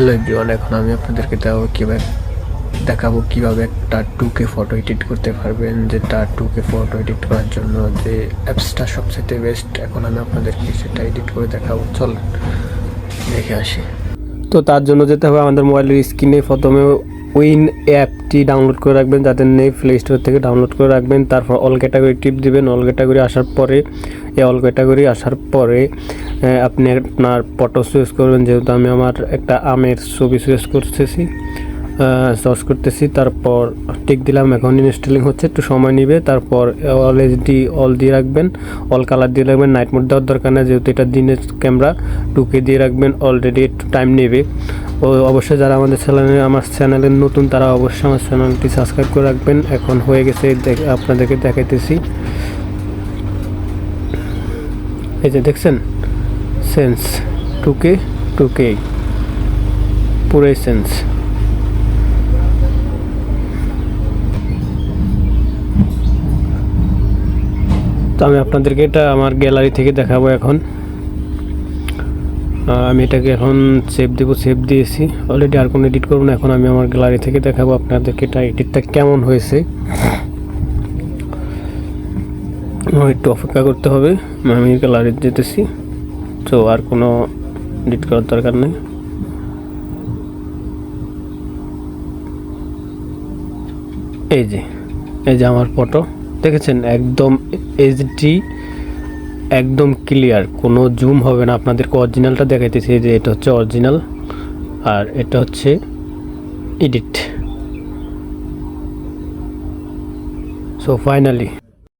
Hello everyone এখন আমি আপনাদেরকে দেখাবো কীভাবে দেখাবো কীভাবে একটা টুকে ফটো এডিট করতে পারবেন, যে যেটা টুকে ফটো এডিট করার জন্য যে অ্যাপসটা সবচেয়ে বেস্ট এখন আমি আপনাদেরকে সেটা এডিট করে দেখাবো। চল, দেখে আসি। তো তার জন্য যেতে হবে আমাদের মোবাইলের স্ক্রিনে প্রথমে উইন অ্যাপটি ডাউনলোড করে রাখবেন, যাতে নেই প্লে স্টোর থেকে ডাউনলোড করে রাখবেন। তারপর অল ক্যাটাগরি টিপ দিবেন। অল ক্যাটাগরি আসার পরে, এই অল ক্যাটাগরি আসার পরে আপনি আপনার ফটো চুজ করবেন, যেহেতু আমি আমার একটা আমের ছবি চুজ করতেছি সার্চ করতেছি, তারপর টিক দিলাম, এখন ইনস্টলিং হচ্ছে, একটু সময় নেবে, তারপর অল এইচডি অল দিয়ে রাখবেন অল কালার দিয়ে রাখবেন নাইট মোড দেওয়ার দরকার নেই, যেহেতু এটা দিনের ক্যামেরা টুকে দিয়ে রাখবেন অলরেডি একটু টাইম নেবে। ও, অবশ্যই যারা আমাদের চ্যানেলে আমার চ্যানেলের নতুন, তারা অবশ্যই আমার চ্যানেলটি সাবস্ক্রাইব করে রাখবেন, এখন হয়ে গেছে আপনাদেরকে দেখাইতেছি। এই যে দেখছেন? সেন্স, টুকে টুকে। পুরোই সেন্স। তো আমি আপনাদেরকে এটা আমার গ্যালারি থেকে দেখাবো এখন। আমি এটাকে এখন সেভ দেবো সেভ দিয়েছি। অলরেডি আর কোনো এডিট করব না, এখন আমি আমার গ্যালারি থেকে দেখাবো আপনাদেরকে এটা এডিটটা কেমন হয়েছে। একটু অপেক্ষা করতে হবে, আমি গ্যালারি যেতেছি। তো আর কোনো এডিট করার দরকার নেই। এই যে এই যে আমার ফটো দেখেছেন? একদম এইচডি একদম ক্লিয়ার কোনো জুম হবে না। আপনাদেরকে অরিজিনালটা দেখাইতেছি। যে এটা হচ্ছে অরিজিনাল আর এটা হচ্ছে এডিট সো ফাইনালি